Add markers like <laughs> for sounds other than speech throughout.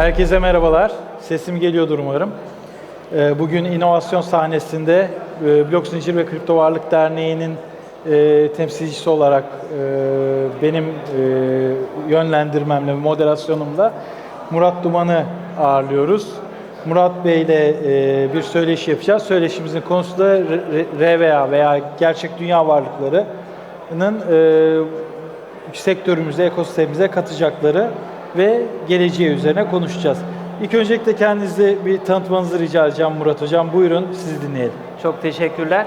Herkese merhabalar. Sesim geliyordur umarım. Ee, Bugün inovasyon sahnesinde e, Blok Zincir ve Kripto Varlık Derneği'nin e, temsilcisi olarak e, benim yönlendirmemle, moderasyonumla Murat Duman'ı ağırlıyoruz. Murat Bey ile bir söyleşi yapacağız. Söyleşimizin konusu da RVA veya gerçek dünya varlıklarının sektörümüze, ekosistemimize katacakları ve geleceği üzerine konuşacağız. İlk öncelikle kendinizi bir tanıtmanızı rica edeceğim Murat Hocam. Buyurun sizi dinleyelim. Çok teşekkürler.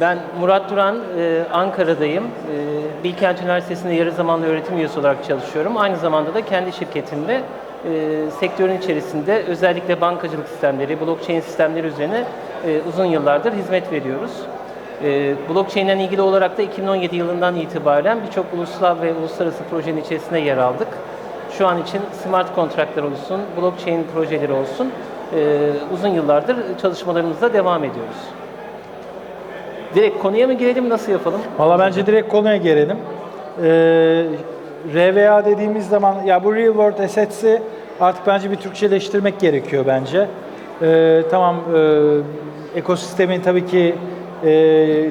Ben Murat Duran, e, Ankara'dayım. E, Bilkent Üniversitesi'nde yarı zamanlı öğretim üyesi olarak çalışıyorum. Aynı zamanda da kendi şirketimde e, sektörün içerisinde özellikle bankacılık sistemleri, blockchain sistemleri üzerine e, uzun yıllardır hizmet veriyoruz. E, blockchain ile ilgili olarak da 2017 yılından itibaren birçok ulusal ve uluslararası projenin içerisinde yer aldık. Şu an için smart kontratlar olsun, blockchain projeleri olsun e, uzun yıllardır çalışmalarımızda devam ediyoruz. Direkt konuya mı girelim, nasıl yapalım? Valla bence direkt konuya gelelim. Ee, RVA dediğimiz zaman ya bu Real World Assets'i artık bence bir Türkçeleştirmek gerekiyor bence. Ee, tamam e, ekosistemin tabii ki e,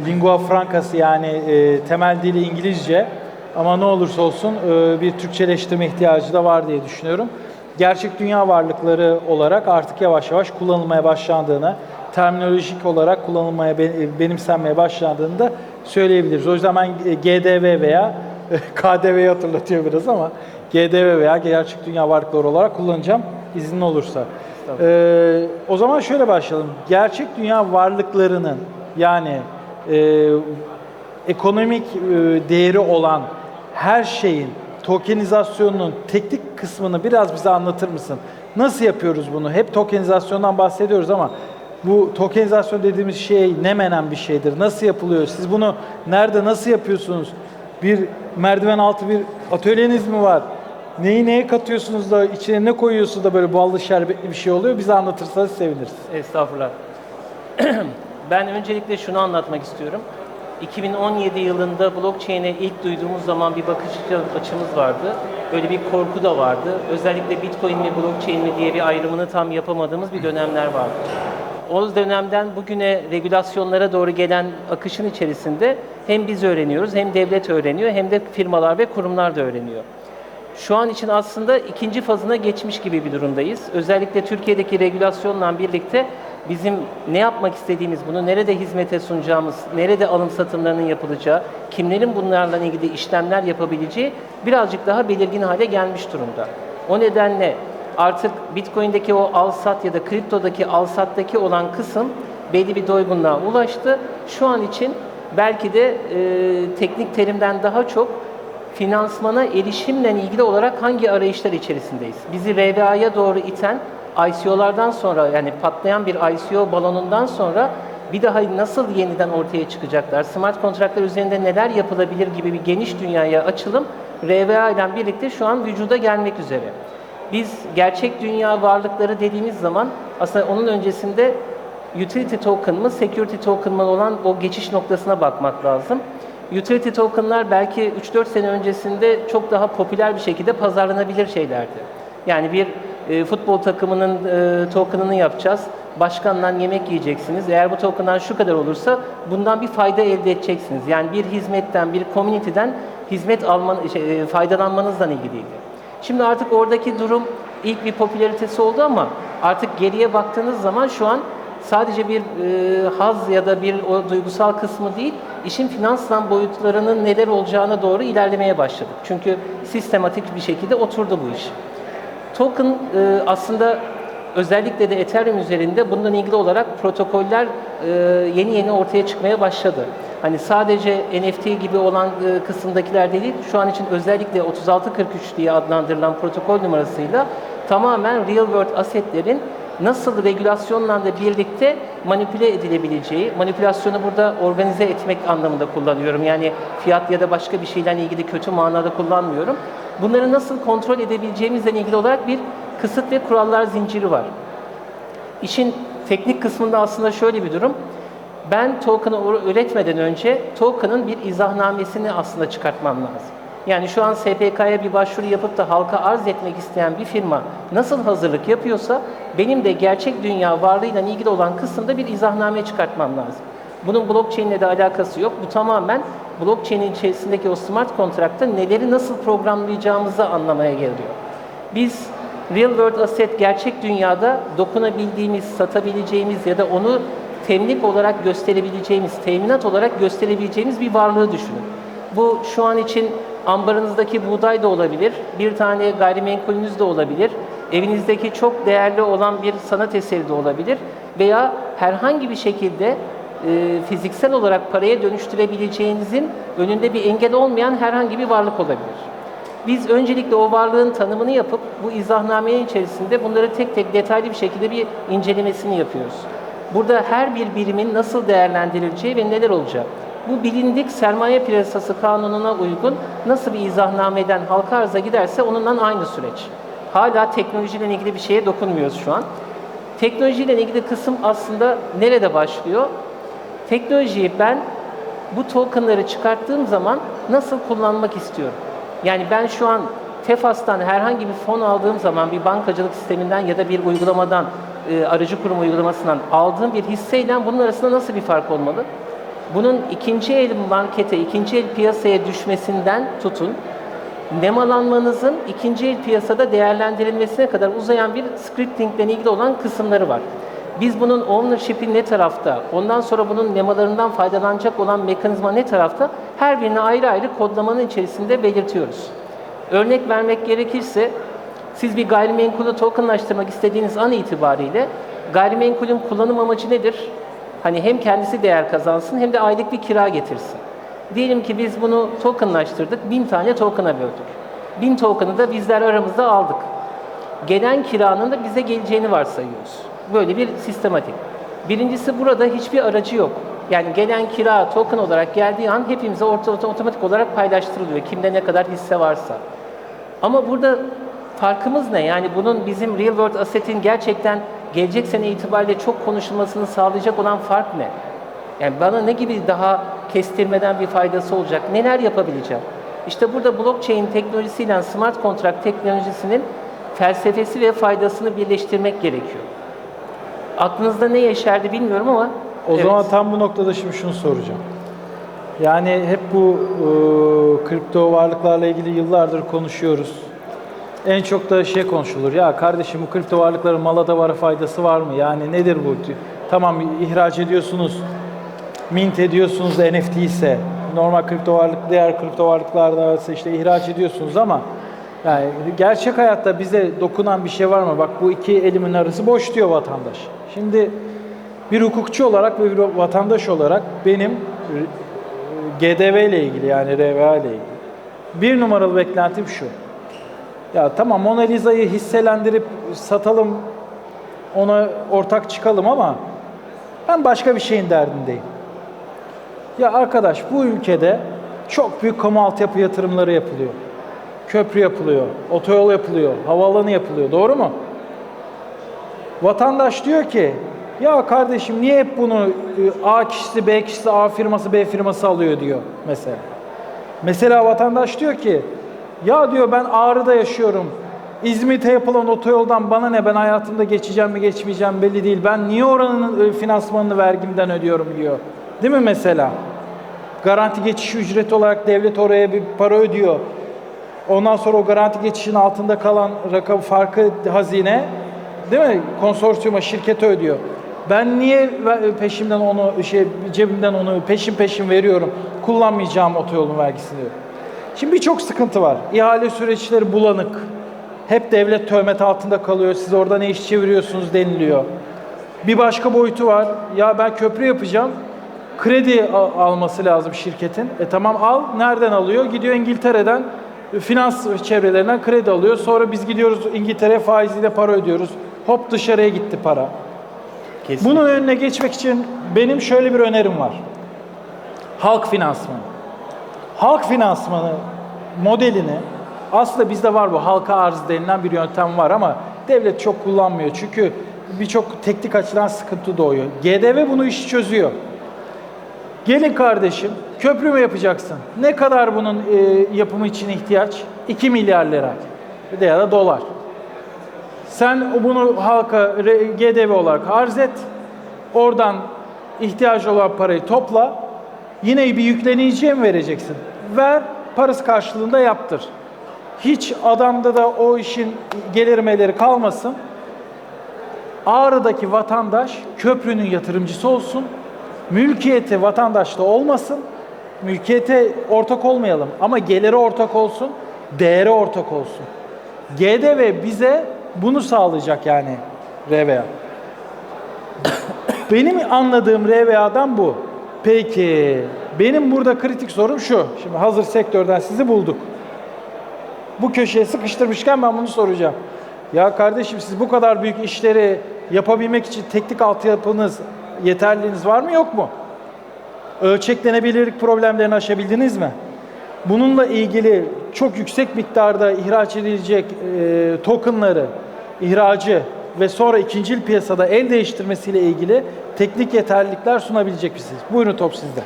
lingua francası yani e, temel dili İngilizce ama ne olursa olsun e, bir Türkçeleştirme ihtiyacı da var diye düşünüyorum. Gerçek dünya varlıkları olarak artık yavaş yavaş kullanılmaya başlandığını, terminolojik olarak kullanılmaya, be- benimsenmeye başlandığını da söyleyebiliriz. O yüzden ben e, GDV veya KDV'yi hatırlatıyor biraz ama GDV veya gerçek dünya varlıkları olarak kullanacağım izin olursa. Ee, o zaman şöyle başlayalım. Gerçek dünya varlıklarının yani e, ekonomik e, değeri olan her şeyin tokenizasyonunun teknik kısmını biraz bize anlatır mısın? Nasıl yapıyoruz bunu? Hep tokenizasyondan bahsediyoruz ama bu tokenizasyon dediğimiz şey ne menen bir şeydir? Nasıl yapılıyor? Siz bunu nerede nasıl yapıyorsunuz? Bir merdiven altı bir atölyeniz mi var? Neyi neye katıyorsunuz da içine ne koyuyorsunuz da böyle ballı şerbetli bir şey oluyor? Bize anlatırsanız seviniriz. Estağfurullah. <clears throat> ben öncelikle şunu anlatmak istiyorum. 2017 yılında blockchain'e ilk duyduğumuz zaman bir bakış açımız vardı. Böyle bir korku da vardı. Özellikle Bitcoin mi blockchain mi diye bir ayrımını tam yapamadığımız bir dönemler vardı. O dönemden bugüne regülasyonlara doğru gelen akışın içerisinde hem biz öğreniyoruz hem devlet öğreniyor hem de firmalar ve kurumlar da öğreniyor. Şu an için aslında ikinci fazına geçmiş gibi bir durumdayız. Özellikle Türkiye'deki regülasyonla birlikte bizim ne yapmak istediğimiz, bunu nerede hizmete sunacağımız, nerede alım satımlarının yapılacağı, kimlerin bunlarla ilgili işlemler yapabileceği birazcık daha belirgin hale gelmiş durumda. O nedenle artık Bitcoin'deki o al-sat ya da kriptodaki al-sattaki olan kısım belli bir doygunluğa ulaştı. Şu an için belki de e, teknik terimden daha çok finansmana erişimle ilgili olarak hangi arayışlar içerisindeyiz? Bizi RVA'ya doğru iten ICO'lardan sonra yani patlayan bir ICO balonundan sonra bir daha nasıl yeniden ortaya çıkacaklar? Smart kontratlar üzerinde neler yapılabilir gibi bir geniş dünyaya açılım RVA ile birlikte şu an vücuda gelmek üzere. Biz gerçek dünya varlıkları dediğimiz zaman aslında onun öncesinde utility token mı, security token mı olan o geçiş noktasına bakmak lazım. Utility token'lar belki 3-4 sene öncesinde çok daha popüler bir şekilde pazarlanabilir şeylerdi. Yani bir e, futbol takımının e, token'ını yapacağız. Başkandan yemek yiyeceksiniz. Eğer bu token'dan şu kadar olursa bundan bir fayda elde edeceksiniz. Yani bir hizmetten, bir community'den hizmet alman, şey, e, faydalanmanızla ilgiliydi. Şimdi artık oradaki durum ilk bir popülaritesi oldu ama artık geriye baktığınız zaman şu an sadece bir e, haz ya da bir o duygusal kısmı değil, işin finansal boyutlarının neler olacağına doğru ilerlemeye başladık. Çünkü sistematik bir şekilde oturdu bu iş. Token e, aslında özellikle de Ethereum üzerinde bundan ilgili olarak protokoller e, yeni yeni ortaya çıkmaya başladı. Hani sadece NFT gibi olan e, kısımdakiler değil, şu an için özellikle 3643 diye adlandırılan protokol numarasıyla tamamen real world assetlerin nasıl regülasyonla da birlikte manipüle edilebileceği, manipülasyonu burada organize etmek anlamında kullanıyorum. Yani fiyat ya da başka bir şeyle ilgili kötü manada kullanmıyorum. Bunları nasıl kontrol edebileceğimizle ilgili olarak bir kısıt ve kurallar zinciri var. İşin teknik kısmında aslında şöyle bir durum. Ben token'ı üretmeden önce token'ın bir izahnamesini aslında çıkartmam lazım. Yani şu an SPK'ya bir başvuru yapıp da halka arz etmek isteyen bir firma nasıl hazırlık yapıyorsa benim de gerçek dünya varlığıyla ilgili olan kısımda bir izahname çıkartmam lazım. Bunun blockchain ile de alakası yok. Bu tamamen blockchain'in içerisindeki o smart kontrakta neleri nasıl programlayacağımızı anlamaya geliyor. Biz real world asset gerçek dünyada dokunabildiğimiz, satabileceğimiz ya da onu temlik olarak gösterebileceğimiz, teminat olarak gösterebileceğimiz bir varlığı düşünün. Bu şu an için ambarınızdaki buğday da olabilir, bir tane gayrimenkulünüz de olabilir, evinizdeki çok değerli olan bir sanat eseri de olabilir veya herhangi bir şekilde e, fiziksel olarak paraya dönüştürebileceğinizin önünde bir engel olmayan herhangi bir varlık olabilir. Biz öncelikle o varlığın tanımını yapıp bu izahnamenin içerisinde bunları tek tek detaylı bir şekilde bir incelemesini yapıyoruz. Burada her bir birimin nasıl değerlendirileceği ve neler olacak. Bu bilindik sermaye piyasası kanununa uygun nasıl bir izahnameden halka arza giderse onunla aynı süreç. Hala teknolojiyle ilgili bir şeye dokunmuyoruz şu an. Teknolojiyle ilgili kısım aslında nerede başlıyor? Teknolojiyi ben bu tokenları çıkarttığım zaman nasıl kullanmak istiyorum? Yani ben şu an Tefas'tan herhangi bir fon aldığım zaman bir bankacılık sisteminden ya da bir uygulamadan, e, aracı kurum uygulamasından aldığım bir hisseyle bunun arasında nasıl bir fark olmalı? Bunun ikinci el markete, ikinci el piyasaya düşmesinden tutun, nemalanmanızın ikinci el piyasada değerlendirilmesine kadar uzayan bir scripting ile ilgili olan kısımları var. Biz bunun ownership'i ne tarafta, ondan sonra bunun nemalarından faydalanacak olan mekanizma ne tarafta, her birini ayrı ayrı kodlamanın içerisinde belirtiyoruz. Örnek vermek gerekirse, siz bir gayrimenkulü tokenlaştırmak istediğiniz an itibariyle gayrimenkulün kullanım amacı nedir? Hani hem kendisi değer kazansın hem de aylık bir kira getirsin. Diyelim ki biz bunu tokenlaştırdık, bin tane token'a böldük. Bin token'ı da bizler aramızda aldık. Gelen kiranın da bize geleceğini varsayıyoruz. Böyle bir sistematik. Birincisi burada hiçbir aracı yok. Yani gelen kira token olarak geldiği an hepimize orta, otomatik olarak paylaştırılıyor. Kimde ne kadar hisse varsa. Ama burada farkımız ne? Yani bunun bizim real world asset'in gerçekten gelecek sene itibariyle çok konuşulmasını sağlayacak olan fark ne? Yani bana ne gibi daha kestirmeden bir faydası olacak? Neler yapabileceğim? İşte burada blockchain teknolojisiyle smart contract teknolojisinin felsefesi ve faydasını birleştirmek gerekiyor. Aklınızda ne yaşardı bilmiyorum ama O evet. zaman tam bu noktada şimdi şunu soracağım. Yani hep bu e, kripto varlıklarla ilgili yıllardır konuşuyoruz. En çok da şey konuşulur. Ya kardeşim bu kripto varlıkların mala da var faydası var mı? Yani nedir bu? Tamam ihraç ediyorsunuz. Mint ediyorsunuz NFT ise normal kripto varlık diğer kripto varlıklarda ise işte ihraç ediyorsunuz ama yani gerçek hayatta bize dokunan bir şey var mı? Bak bu iki elimin arası boş diyor vatandaş. Şimdi bir hukukçu olarak ve bir vatandaş olarak benim e, GDV ile ilgili yani RVA ile ilgili bir numaralı beklentim şu. Ya tamam Mona Lisa'yı hisselendirip satalım, ona ortak çıkalım ama ben başka bir şeyin derdindeyim. Ya arkadaş bu ülkede çok büyük kamu altyapı yatırımları yapılıyor. Köprü yapılıyor, otoyol yapılıyor, havaalanı yapılıyor. Doğru mu? Vatandaş diyor ki ya kardeşim niye hep bunu e, A kişisi, B kişisi, A firması, B firması alıyor diyor mesela. Mesela vatandaş diyor ki ya diyor ben Ağrı'da yaşıyorum. İzmit'e yapılan otoyoldan bana ne ben hayatımda geçeceğim mi geçmeyeceğim belli değil. Ben niye oranın e, finansmanını vergimden ödüyorum diyor. Değil mi mesela? Garanti geçiş ücreti olarak devlet oraya bir para ödüyor. Ondan sonra o garanti geçişin altında kalan rakam farkı hazine değil mi? Konsorsiyuma şirkete ödüyor. Ben niye ve- peşimden onu şey cebimden onu peşin peşin veriyorum. Kullanmayacağım otoyolun vergisini diyor. Şimdi birçok sıkıntı var. İhale süreçleri bulanık. Hep devlet töhmet altında kalıyor. Siz orada ne iş çeviriyorsunuz deniliyor. Bir başka boyutu var. Ya ben köprü yapacağım. Kredi al- alması lazım şirketin. E tamam al. Nereden alıyor? Gidiyor İngiltere'den finans çevrelerinden kredi alıyor. Sonra biz gidiyoruz İngiltere faiziyle para ödüyoruz. Hop dışarıya gitti para. Kesinlikle. Bunun önüne geçmek için benim şöyle bir önerim var. Halk finansmanı. Halk finansmanı modelini aslında bizde var bu halka arz denilen bir yöntem var ama devlet çok kullanmıyor. Çünkü birçok teknik açıdan sıkıntı doğuyor. GDV bunu işi çözüyor. Gelin kardeşim, köprü mü yapacaksın? Ne kadar bunun e, yapımı için ihtiyaç? 2 milyar lira ya da dolar. Sen bunu halka GDV olarak arz et. Oradan ihtiyacı olan parayı topla. Yine bir yükleniciye mi vereceksin? Ver, parası karşılığında yaptır. Hiç adamda da o işin gelirmeleri kalmasın. Ağrı'daki vatandaş köprünün yatırımcısı olsun. Mülkiyeti vatandaşta olmasın. Mülkiyete ortak olmayalım ama geliri ortak olsun, değeri ortak olsun. GDV bize bunu sağlayacak yani RVA. Benim anladığım RVA'dan bu. Peki benim burada kritik sorum şu. Şimdi hazır sektörden sizi bulduk. Bu köşeye sıkıştırmışken ben bunu soracağım. Ya kardeşim siz bu kadar büyük işleri yapabilmek için teknik altyapınız, yeterliliğiniz var mı yok mu? Ölçeklenebilirlik problemlerini aşabildiniz mi? Bununla ilgili çok yüksek miktarda ihraç edilecek e, tokenları, ihracı ve sonra ikincil piyasada el değiştirmesiyle ilgili teknik yeterlilikler sunabilecek misiniz? Buyurun top sizde.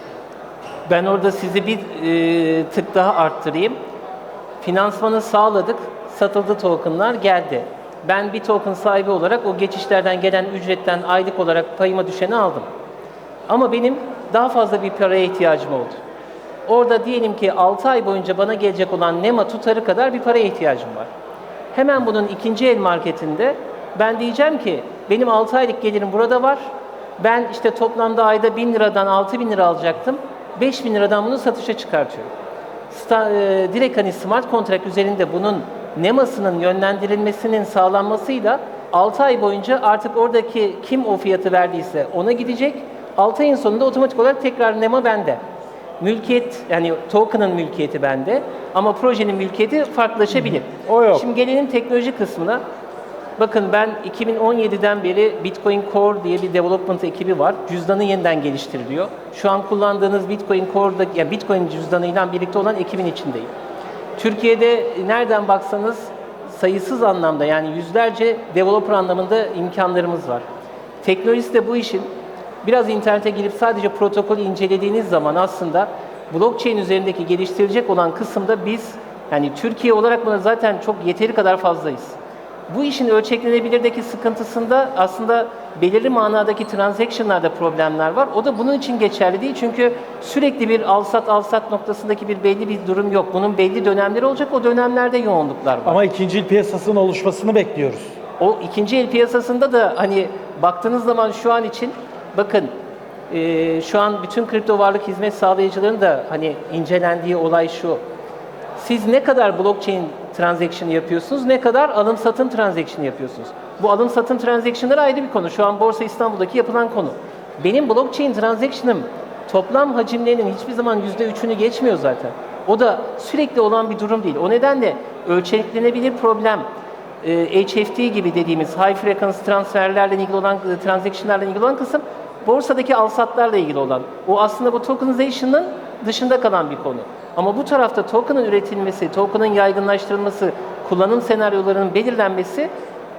Ben orada sizi bir e, tık daha arttırayım. Finansmanı sağladık, satıldı tokenlar geldi. Ben bir token sahibi olarak o geçişlerden gelen ücretten aylık olarak payıma düşeni aldım. Ama benim daha fazla bir paraya ihtiyacım oldu. Orada diyelim ki 6 ay boyunca bana gelecek olan NEMA tutarı kadar bir paraya ihtiyacım var. Hemen bunun ikinci el marketinde ben diyeceğim ki benim 6 aylık gelirim burada var. Ben işte toplamda ayda 1000 liradan 6000 lira alacaktım. 5000 liradan bunu satışa çıkartıyorum. Sta, e, direkt hani smart contract üzerinde bunun NEMA'sının yönlendirilmesinin sağlanmasıyla 6 ay boyunca artık oradaki kim o fiyatı verdiyse ona gidecek. 6 ayın sonunda otomatik olarak tekrar NEMA bende. Mülkiyet yani token'ın mülkiyeti bende ama projenin mülkiyeti farklılaşabilir. O yok. Şimdi gelelim teknoloji kısmına. Bakın ben 2017'den beri Bitcoin Core diye bir development ekibi var. Cüzdanı yeniden geliştiriliyor. Şu an kullandığınız Bitcoin Core'da yani Bitcoin cüzdanıyla birlikte olan ekibin içindeyim. Türkiye'de nereden baksanız sayısız anlamda yani yüzlerce developer anlamında imkanlarımız var. Teknolojisi de bu işin biraz internete girip sadece protokolü incelediğiniz zaman aslında blockchain üzerindeki geliştirilecek olan kısımda biz yani Türkiye olarak buna zaten çok yeteri kadar fazlayız. Bu işin ölçeklenebilirdeki sıkıntısında aslında belirli manadaki transaction'larda problemler var. O da bunun için geçerli değil. Çünkü sürekli bir al-sat al-sat noktasındaki bir belli bir durum yok. Bunun belli dönemleri olacak. O dönemlerde yoğunluklar var. Ama ikincil piyasasının oluşmasını bekliyoruz. O ikinci el piyasasında da hani baktığınız zaman şu an için bakın e, şu an bütün kripto varlık hizmet sağlayıcıların da hani incelendiği olay şu. Siz ne kadar blockchain transaction yapıyorsunuz, ne kadar alım satım transaction yapıyorsunuz. Bu alım satım transaction'ları ayrı bir konu. Şu an Borsa İstanbul'daki yapılan konu. Benim blockchain transaction'ım toplam hacimlerinin hiçbir zaman %3'ünü geçmiyor zaten. O da sürekli olan bir durum değil. O nedenle ölçeklenebilir problem, e, HFT gibi dediğimiz high frequency transferlerle ilgili olan, e, transaction'larla ilgili olan kısım borsadaki alsatlarla ilgili olan. O aslında bu tokenization'ın dışında kalan bir konu. Ama bu tarafta token'ın üretilmesi, token'ın yaygınlaştırılması, kullanım senaryolarının belirlenmesi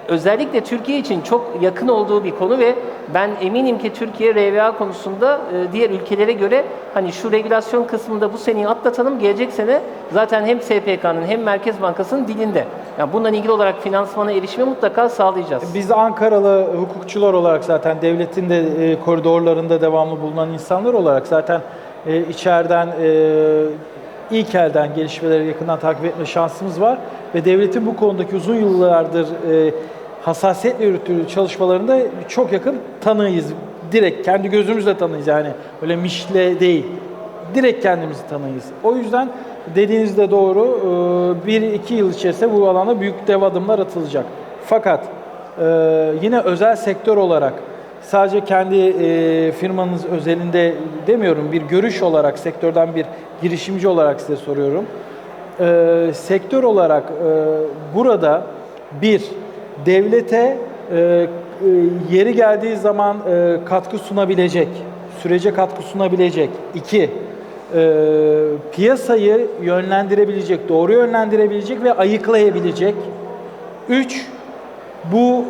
özellikle Türkiye için çok yakın olduğu bir konu ve ben eminim ki Türkiye RVA konusunda e, diğer ülkelere göre hani şu regülasyon kısmında bu seneyi atlatalım gelecek sene zaten hem SPK'nın hem Merkez Bankası'nın dilinde. Yani bununla ilgili olarak finansmana erişimi mutlaka sağlayacağız. Biz Ankaralı hukukçular olarak zaten devletin de e, koridorlarında devamlı bulunan insanlar olarak zaten e, içeriden e, ilk elden gelişmeleri yakından takip etme şansımız var ve devletin bu konudaki uzun yıllardır e, hassasiyetle yürüttüğü çalışmalarında çok yakın tanığıyız. Direkt kendi gözümüzle tanıyız yani öyle mişle değil. Direkt kendimizi tanıyız. O yüzden dediğiniz de doğru. e, Bir iki yıl içerisinde bu alanda büyük dev adımlar atılacak. Fakat e, yine özel sektör olarak sadece kendi e, firmanız özelinde demiyorum bir görüş olarak sektörden bir girişimci olarak size soruyorum. E, sektör olarak e, burada bir devlete e, e, yeri geldiği zaman e, katkı sunabilecek, sürece katkı sunabilecek. İki, e, piyasayı yönlendirebilecek, doğru yönlendirebilecek ve ayıklayabilecek. Üç, bu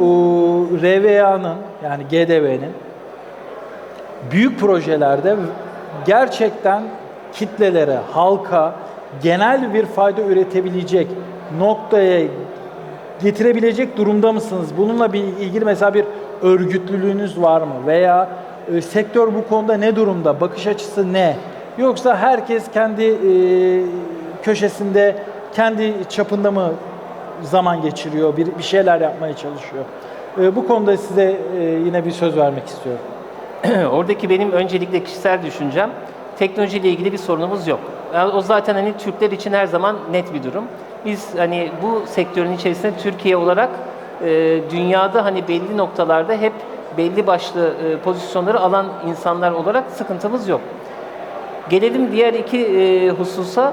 e, RVA'nın yani GDV'nin büyük projelerde gerçekten kitlelere, halka genel bir fayda üretebilecek noktaya getirebilecek durumda mısınız? Bununla bir ilgili mesela bir örgütlülüğünüz var mı? Veya e, sektör bu konuda ne durumda? Bakış açısı ne? Yoksa herkes kendi e, köşesinde, kendi çapında mı zaman geçiriyor, bir, bir şeyler yapmaya çalışıyor? E, bu konuda size e, yine bir söz vermek istiyorum. <clears throat> Oradaki benim öncelikle kişisel düşüncem teknolojiyle ilgili bir sorunumuz yok. Yani o zaten hani Türkler için her zaman net bir durum. Biz hani bu sektörün içerisinde Türkiye olarak e, dünyada hani belli noktalarda hep belli başlı e, pozisyonları alan insanlar olarak sıkıntımız yok. Gelelim diğer iki e, hususa.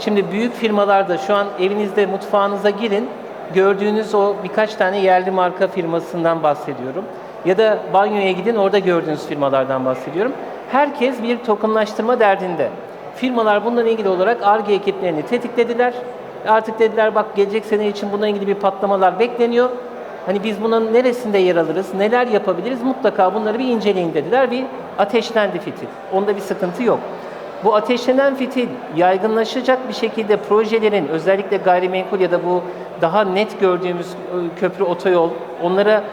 Şimdi büyük firmalarda şu an evinizde mutfağınıza girin. Gördüğünüz o birkaç tane yerli marka firmasından bahsediyorum. Ya da banyoya gidin orada gördüğünüz firmalardan bahsediyorum. Herkes bir tokenlaştırma derdinde. Firmalar bununla ilgili olarak ARGE ekiplerini tetiklediler. Artık dediler bak gelecek sene için bununla ilgili bir patlamalar bekleniyor. Hani biz bunun neresinde yer alırız, neler yapabiliriz mutlaka bunları bir inceleyin dediler. Bir ateşlendi fitil. Onda bir sıkıntı yok. Bu ateşlenen fitil yaygınlaşacak bir şekilde projelerin özellikle gayrimenkul ya da bu daha net gördüğümüz e, köprü otoyol onlara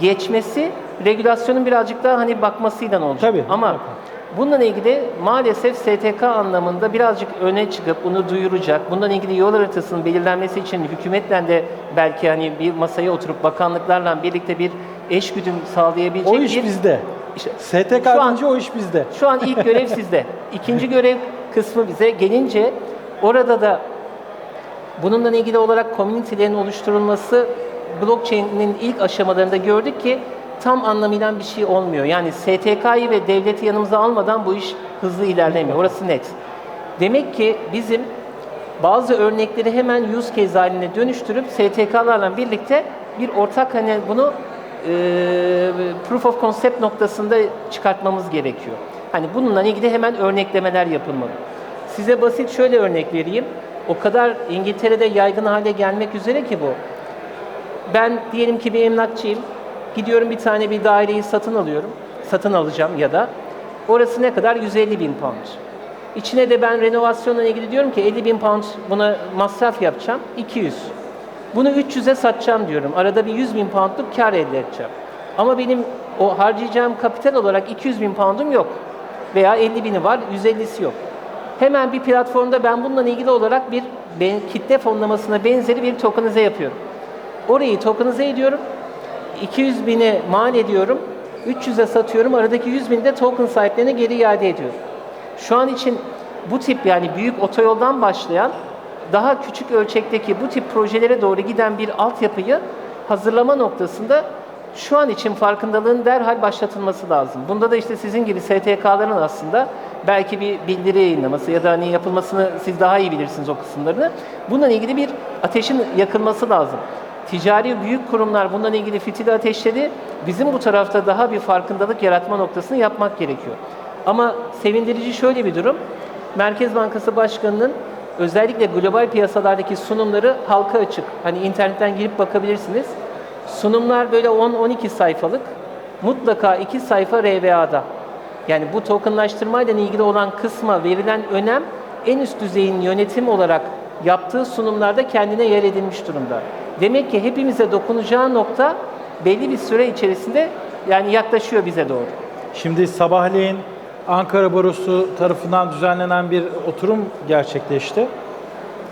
geçmesi regülasyonun birazcık daha hani bakmasıyla olacak. Tabii, Ama mutlaka. bununla ilgili maalesef STK anlamında birazcık öne çıkıp bunu duyuracak. Bundan ilgili yol haritasının belirlenmesi için hükümetle de belki hani bir masaya oturup bakanlıklarla birlikte bir eşgüdüm sağlayabilecek O iş bir bizde. İşte STK şu an- deyince o iş bizde. şu an ilk görev <laughs> sizde. İkinci görev kısmı bize gelince orada da bununla ilgili olarak komünitelerin oluşturulması blockchain'in ilk aşamalarında gördük ki tam anlamıyla bir şey olmuyor. Yani STK'yı ve devleti yanımıza almadan bu iş hızlı ilerlemiyor. Orası net. Demek ki bizim bazı örnekleri hemen use case haline dönüştürüp STK'larla birlikte bir ortak hani bunu proof of concept noktasında çıkartmamız gerekiyor. Hani bununla ilgili hemen örneklemeler yapılmalı. Size basit şöyle örnek vereyim. O kadar İngiltere'de yaygın hale gelmek üzere ki bu. Ben diyelim ki bir emlakçıyım. Gidiyorum bir tane bir daireyi satın alıyorum. Satın alacağım ya da. Orası ne kadar? 150 bin pound. İçine de ben renovasyonla ilgili diyorum ki 50 bin pound buna masraf yapacağım. 200. Bunu 300'e satacağım diyorum. Arada bir 100 bin poundluk kar elde edeceğim. Ama benim o harcayacağım kapital olarak 200 bin poundum yok. Veya 50 bini var, 150'si yok. Hemen bir platformda ben bununla ilgili olarak bir ben- kitle fonlamasına benzeri bir tokenize yapıyorum. Orayı tokenize ediyorum. 200 bine mal ediyorum. 300'e satıyorum. Aradaki 100 bini de token sahiplerine geri iade ediyorum. Şu an için bu tip yani büyük otoyoldan başlayan daha küçük ölçekteki bu tip projelere doğru giden bir altyapıyı hazırlama noktasında şu an için farkındalığın derhal başlatılması lazım. Bunda da işte sizin gibi STK'ların aslında belki bir bildiri yayınlaması ya da hani yapılmasını siz daha iyi bilirsiniz o kısımlarını. Bununla ilgili bir ateşin yakılması lazım. Ticari büyük kurumlar bununla ilgili fitili ateşledi. Bizim bu tarafta daha bir farkındalık yaratma noktasını yapmak gerekiyor. Ama sevindirici şöyle bir durum. Merkez Bankası Başkanı'nın özellikle global piyasalardaki sunumları halka açık. Hani internetten girip bakabilirsiniz. Sunumlar böyle 10-12 sayfalık. Mutlaka 2 sayfa RVA'da. Yani bu tokenlaştırmayla ilgili olan kısma verilen önem en üst düzeyin yönetim olarak yaptığı sunumlarda kendine yer edilmiş durumda. Demek ki hepimize dokunacağı nokta belli bir süre içerisinde yani yaklaşıyor bize doğru. Şimdi sabahleyin Ankara Barosu tarafından düzenlenen bir oturum gerçekleşti.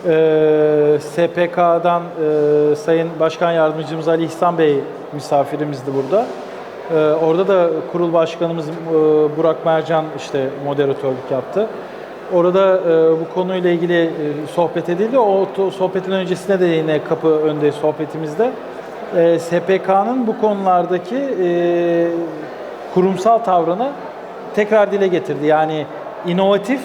Ee, SPK'dan e, Sayın Başkan Yardımcımız Ali İhsan Bey misafirimizdi burada. Ee, orada da kurul başkanımız e, Burak Mercan işte moderatörlük yaptı. Orada e, bu konuyla ilgili e, sohbet edildi. O to- sohbetin öncesinde de yine kapı önde sohbetimizde e, SPK'nın bu konulardaki e, kurumsal tavrını tekrar dile getirdi. Yani inovatif,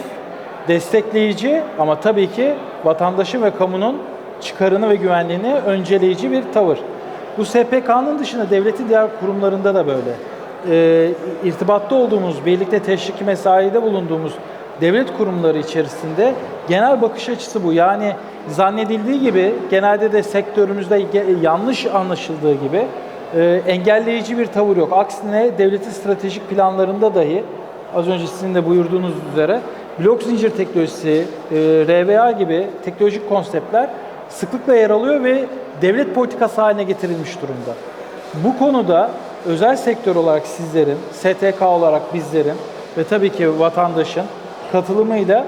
destekleyici ama tabii ki vatandaşın ve kamunun çıkarını ve güvenliğini önceleyici bir tavır. Bu SPK'nın dışında devletin diğer kurumlarında da böyle. Ee, irtibatta olduğumuz, birlikte teşviki mesaide bulunduğumuz devlet kurumları içerisinde genel bakış açısı bu. Yani zannedildiği gibi genelde de sektörümüzde yanlış anlaşıldığı gibi e, engelleyici bir tavır yok. Aksine devletin stratejik planlarında dahi Az önce sizin de buyurduğunuz üzere blok zincir teknolojisi, e, RVA gibi teknolojik konseptler sıklıkla yer alıyor ve devlet politikası haline getirilmiş durumda. Bu konuda özel sektör olarak sizlerin, STK olarak bizlerin ve tabii ki vatandaşın katılımıyla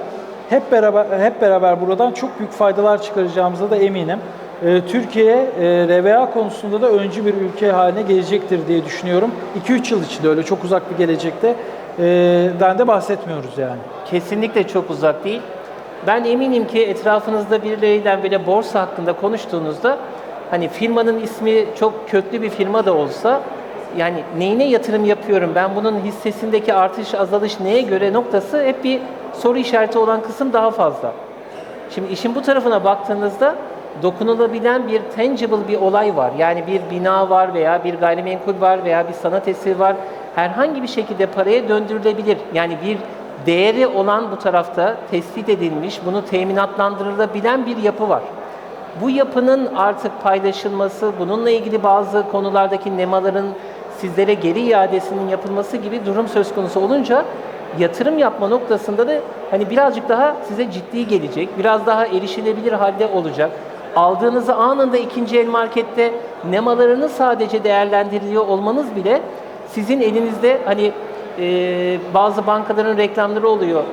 hep beraber hep beraber buradan çok büyük faydalar çıkaracağımıza da eminim. Ee, Türkiye e, RVA konusunda da öncü bir ülke haline gelecektir diye düşünüyorum. 2-3 yıl içinde öyle çok uzak bir gelecekte e, den de bahsetmiyoruz yani. Kesinlikle çok uzak değil. Ben eminim ki etrafınızda birileriyle böyle borsa hakkında konuştuğunuzda hani firmanın ismi çok köklü bir firma da olsa yani neyine yatırım yapıyorum ben bunun hissesindeki artış azalış neye göre noktası hep bir soru işareti olan kısım daha fazla. Şimdi işin bu tarafına baktığınızda dokunulabilen bir tangible bir olay var. Yani bir bina var veya bir gayrimenkul var veya bir sanat eseri var. Herhangi bir şekilde paraya döndürülebilir. Yani bir değeri olan bu tarafta tespit edilmiş, bunu teminatlandırılabilen bir yapı var. Bu yapının artık paylaşılması, bununla ilgili bazı konulardaki nemaların sizlere geri iadesinin yapılması gibi durum söz konusu olunca yatırım yapma noktasında da hani birazcık daha size ciddi gelecek, biraz daha erişilebilir halde olacak. Aldığınızı anında ikinci el markette nemalarını sadece değerlendiriliyor olmanız bile sizin elinizde hani e, bazı bankaların reklamları oluyor.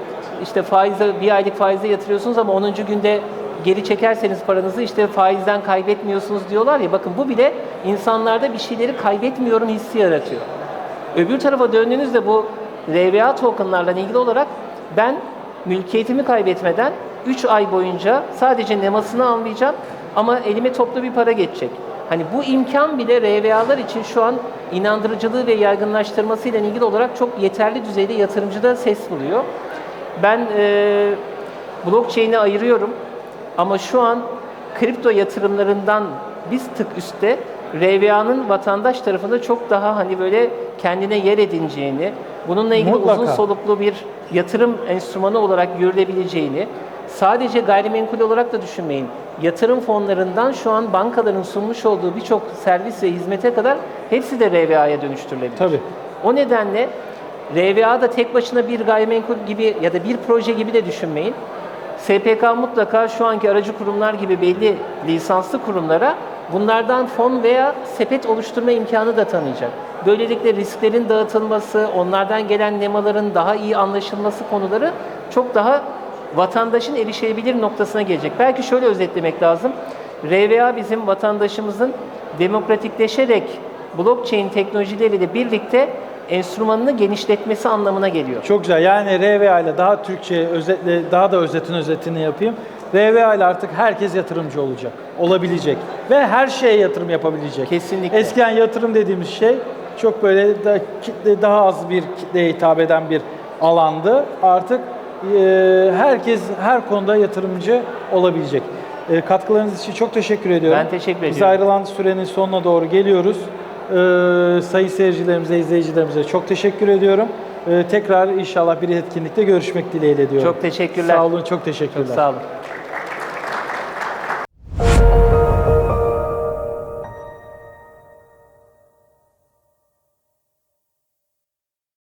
İşte faize bir aylık faize yatırıyorsunuz ama 10. günde geri çekerseniz paranızı işte faizden kaybetmiyorsunuz diyorlar ya bakın bu bile insanlarda bir şeyleri kaybetmiyorum hissi yaratıyor. Öbür tarafa döndüğünüzde bu RVA tokenlarla ilgili olarak ben mülkiyetimi kaybetmeden 3 ay boyunca sadece nemasını almayacağım ama elime toplu bir para geçecek. Hani bu imkan bile RVA'lar için şu an inandırıcılığı ve yaygınlaştırmasıyla ilgili olarak çok yeterli düzeyde yatırımcıda ses buluyor. Ben e, blockchain'i ayırıyorum ama şu an kripto yatırımlarından biz tık üstte RVA'nın vatandaş tarafında çok daha hani böyle kendine yer edineceğini, bununla ilgili Mutlaka. uzun soluklu bir yatırım enstrümanı olarak görülebileceğini, sadece gayrimenkul olarak da düşünmeyin. Yatırım fonlarından şu an bankaların sunmuş olduğu birçok servis ve hizmete kadar hepsi de RVA'ya dönüştürülebilir. Tabii. O nedenle RVA da tek başına bir gayrimenkul gibi ya da bir proje gibi de düşünmeyin. SPK mutlaka şu anki aracı kurumlar gibi belli lisanslı kurumlara bunlardan fon veya sepet oluşturma imkanı da tanıyacak. Böylelikle risklerin dağıtılması, onlardan gelen nemaların daha iyi anlaşılması konuları çok daha vatandaşın erişebilir noktasına gelecek. Belki şöyle özetlemek lazım. RVA bizim vatandaşımızın demokratikleşerek blockchain teknolojileriyle birlikte enstrümanını genişletmesi anlamına geliyor. Çok güzel. Yani RVA ile daha Türkçe özetle daha da özetin özetini yapayım. RVA ile artık herkes yatırımcı olacak, olabilecek ve her şeye yatırım yapabilecek. Kesinlikle. Eskiden yatırım dediğimiz şey çok böyle da, kitle daha az bir kitleye hitap eden bir alandı. Artık herkes her konuda yatırımcı olabilecek. E, katkılarınız için çok teşekkür ediyorum. Ben teşekkür Biz ediyorum. ayrılan sürenin sonuna doğru geliyoruz. Ee, sayın seyircilerimize, izleyicilerimize çok teşekkür ediyorum. Ee, tekrar inşallah bir etkinlikte görüşmek dileğiyle diyorum. Çok teşekkürler. Sağ olun, çok teşekkürler. Çok sağ olun.